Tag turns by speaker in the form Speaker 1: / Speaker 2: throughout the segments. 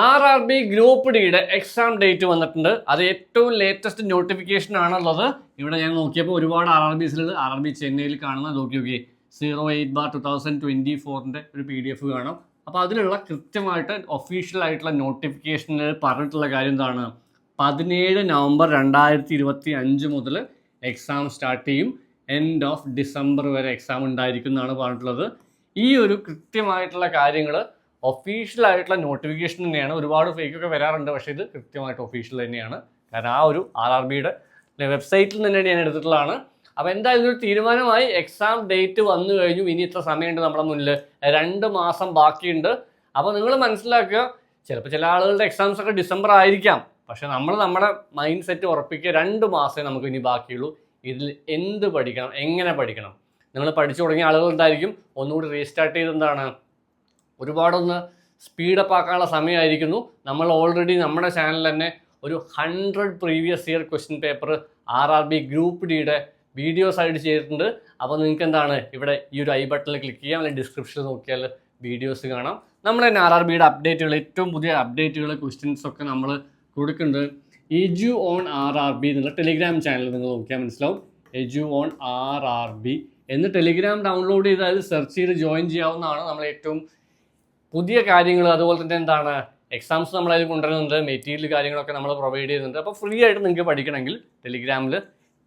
Speaker 1: R R B group ഡിയുടെ exam date വന്നിട്ടുണ്ട്. അത് ഏറ്റവും ലേറ്റസ്റ്റ് നോട്ടിഫിക്കേഷൻ ആണുള്ളത്. ഇവിടെ ഞാൻ നോക്കിയപ്പോൾ ഒരുപാട് ആർ ആർ ബിസിൽ ആർ ആർ ബി ചെന്നൈയിൽ കാണുന്ന നോക്കി നോക്കി zero eight bar two thousand twenty ഫോറിന്റെ ഒരു പി ഡി എഫ് കാണാം. അപ്പോൾ അതിലുള്ള കൃത്യമായിട്ട് ഒഫീഷ്യൽ ആയിട്ടുള്ള നോട്ടിഫിക്കേഷനിൽ പറഞ്ഞിട്ടുള്ള കാര്യം എന്താണ്? പതിനേഴ് നവംബർ രണ്ടായിരത്തി ഇരുപത്തി അഞ്ച് മുതൽ എക്സാം സ്റ്റാർട്ട് ചെയ്യും. എൻഡ് ഓഫ് ഡിസംബർ വരെ എക്സാം ഉണ്ടായിരിക്കും എന്നാണ് പറഞ്ഞിട്ടുള്ളത്. ഈ ഒരു കൃത്യമായിട്ടുള്ള കാര്യങ്ങൾ ഒഫീഷ്യൽ ആയിട്ടുള്ള നോട്ടിഫിക്കേഷൻ തന്നെയാണ്. ഒരുപാട് ഫേക്ക് ഒക്കെ വരാറുണ്ട് പക്ഷേ ഇത് കൃത്യമായിട്ട് ഒഫീഷ്യൽ തന്നെയാണ്. കാരണം ആ ഒരു ആർ ആർ ബിയുടെ വെബ്സൈറ്റിൽ നിന്ന് തന്നെ ഞാൻ എടുത്തിട്ടുള്ളതാണ്. അപ്പോൾ എന്തായാലും ഒരു തീരുമാനമായി. എക്സാം ഡേറ്റ് വന്നു കഴിഞ്ഞു. ഇനി ഇത്ര സമയമുണ്ട് നമ്മുടെ മുന്നിൽ. രണ്ട് മാസം ബാക്കിയുണ്ട്. അപ്പോൾ നിങ്ങൾ മനസ്സിലാക്കുക ചിലപ്പോൾ ചില ആളുകളുടെ എക്സാംസ് ഒക്കെ ഡിസംബർ ആയിരിക്കാം. പക്ഷേ നമ്മൾ നമ്മുടെ മൈൻഡ് സെറ്റ് ഉറപ്പിക്കുക രണ്ട് മാസമേ നമുക്ക് ഇനി ബാക്കിയുള്ളൂ. ഇതിൽ എന്ത് പഠിക്കണം എങ്ങനെ പഠിക്കണം? നിങ്ങൾ പഠിച്ചു തുടങ്ങിയ ആളുകൾ ഉണ്ടായിരിക്കും ഒന്നുകൂടി റീസ്റ്റാർട്ട് ചെയ്ത് എന്താണ്? ഒരുപാടൊന്ന് സ്പീഡപ്പ് ആക്കാനുള്ള സമയമായിരിക്കുന്നു. നമ്മൾ ഓൾറെഡി നമ്മുടെ ചാനൽ തന്നെ ഒരു hundred previous year question paper R R B group ഡിയുടെ വീഡിയോസ് ആയിട്ട് ചെയ്തിട്ടുണ്ട്. അപ്പോൾ നിങ്ങൾക്ക് എന്താണ് ഇവിടെ ഈ ഒരു ഐ ബട്ടണിൽ ക്ലിക്ക് ചെയ്യാം. അല്ലെങ്കിൽ ഡിസ്ക്രിപ്ഷനിൽ നോക്കിയാൽ വീഡിയോസ് കാണാം. നമ്മൾ തന്നെ ആർ ആർ ബിയുടെ അപ്ഡേറ്റുകൾ ഏറ്റവും പുതിയ അപ്ഡേറ്റുകൾ ക്വസ്റ്റ്യൻസ് ഒക്കെ നമ്മൾ കൊടുക്കുന്നുണ്ട്. Edu on R R B എന്നുള്ള ടെലിഗ്രാം ചാനൽ നിങ്ങൾ നോക്കിയാൽ മനസ്സിലാവും. Edu on R R B എന്ന് ടെലിഗ്രാം ഡൗൺലോഡ് ചെയ്ത് സെർച്ച് ചെയ്ത് ജോയിൻ ചെയ്യാവുന്നതാണ് നമ്മൾ ഏറ്റവും പുതിയ കാര്യങ്ങൾ അതുപോലെ തന്നെ എന്താണ് എക്സാംസ് നമ്മളതിൽ കൊണ്ടുവരുന്നുണ്ട് മെറ്റീരിയൽ കാര്യങ്ങളൊക്കെ നമ്മൾ പ്രൊവൈഡ് ചെയ്യുന്നുണ്ട്. അപ്പോൾ ഫ്രീ ആയിട്ട് നിങ്ങൾക്ക് പഠിക്കണമെങ്കിൽ ടെലിഗ്രാമിൽ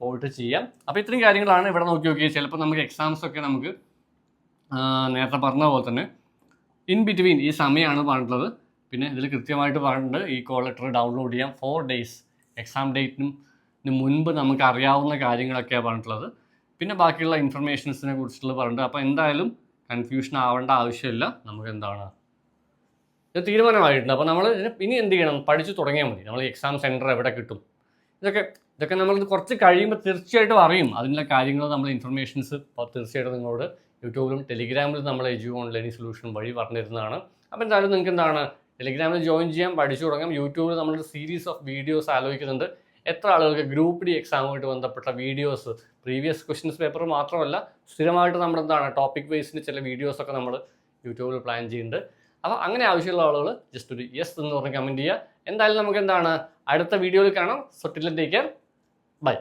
Speaker 1: പോയിട്ട് ചെയ്യാം. അപ്പോൾ ഇത്രയും കാര്യങ്ങളാണ് ഇവിടെ നോക്കി നോക്കിയാൽ ചിലപ്പോൾ നമുക്ക് എക്സാംസ് ഒക്കെ നമുക്ക് നേരത്തെ പറഞ്ഞ പോലെ തന്നെ ഇൻ ബിറ്റ്വീൻ ഈ സമയമാണ് പറഞ്ഞിട്ടുള്ളത്. പിന്നെ ഇതിൽ കൃത്യമായിട്ട് പറഞ്ഞിട്ടുണ്ട് ഈ കോൾ ലെറ്റർ ഡൗൺലോഡ് ചെയ്യാം. ഫോർ ഡേയ്സ് എക്സാം ഡേറ്റിനും മുൻപ് നമുക്ക് അറിയാവുന്ന കാര്യങ്ങളൊക്കെയാണ് പറഞ്ഞിട്ടുള്ളത്. പിന്നെ ബാക്കിയുള്ള ഇൻഫർമേഷൻസിനെ കുറിച്ചുള്ള പറഞ്ഞിട്ടുണ്ട്. അപ്പോൾ എന്തായാലും കൺഫ്യൂഷൻ ആവേണ്ട ആവശ്യമില്ല. നമുക്ക് എന്താണ്? ഇത് തീരുമാനമായിട്ടുണ്ട്. അപ്പോൾ നമ്മൾ ഇനി എന്ത് ചെയ്യണം? പഠിച്ചു തുടങ്ങിയാൽ മതി. നമ്മൾ എക്സാം സെന്റർ എവിടെ കിട്ടും? ഇതൊക്കെ ഇതൊക്കെ നമ്മൾ കുറച്ച് കഴിയുമ്പോൾ തീർച്ചയായിട്ടും അറിയും. അതിന്റെ കാര്യങ്ങൾ നമ്മൾ ഇൻഫർമേഷൻസ് തീർച്ചയായിട്ടും നിങ്ങളോട് യൂട്യൂബിലും ടെലിഗ്രാമിലും നമ്മൾ എജു ഓൺലൈൻ സൊല്യൂഷൻ വഴി പറഞ്ഞിരുന്നതാണ്. അപ്പോൾ എന്തായാലും നിങ്ങൾക്ക് എന്താണ്? ടെലിഗ്രാമിൽ ജോയിൻ ചെയ്യാം പഠിച്ചു തുടങ്ങാം. യൂട്യൂബിൽ നമ്മളൊരു സീരീസ് ഓഫ് വീഡിയോസ് ആലോചിക്കുന്നുണ്ട്. എത്ര ആളുകൾക്ക് ഗ്രൂപ്പ് ഡി എക്സാമുമായിട്ട് ബന്ധപ്പെട്ട വീഡിയോസ് പ്രീവിയസ് ക്വസ്റ്റ്യൻസ് പേപ്പർ മാത്രമല്ല സ്ഥിരമായിട്ട് നമ്മൾ എന്താണ് ടോപ്പിക് ബേസിന് ചില വീഡിയോസൊക്കെ നമ്മൾ യൂട്യൂബിൽ പ്ലാൻ ചെയ്യുന്നുണ്ട് അപ്പോൾ അങ്ങനെ ആവശ്യമുള്ള ആളുകൾ ജസ്റ്റ് ഒരു യെസ് എന്ന് പറഞ്ഞ് കമന്റ് ചെയ്യുക. എന്തായാലും നമുക്ക് എന്താണ് അടുത്ത വീഡിയോയിൽ കാണാം. സൊട്ടിലെ ടേക്ക് കെയർ ബൈ